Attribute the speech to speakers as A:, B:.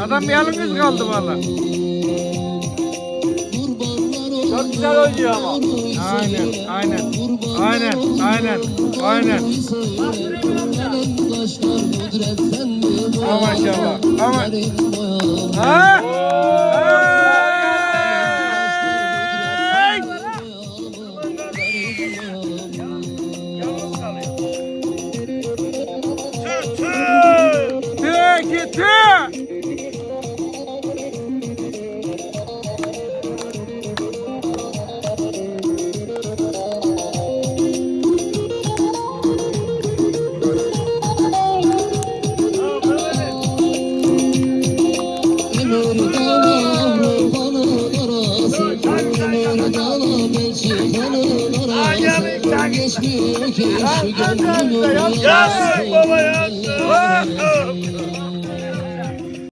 A: Adam yalnız kaldı valla.
B: Çok güzel oynuyor ama.
A: Aynen, aynen. Aynen, aynen, aynen. Ha maşallah. Ama ha? Hey! Tüh, ki
C: yarası
B: baba yansın.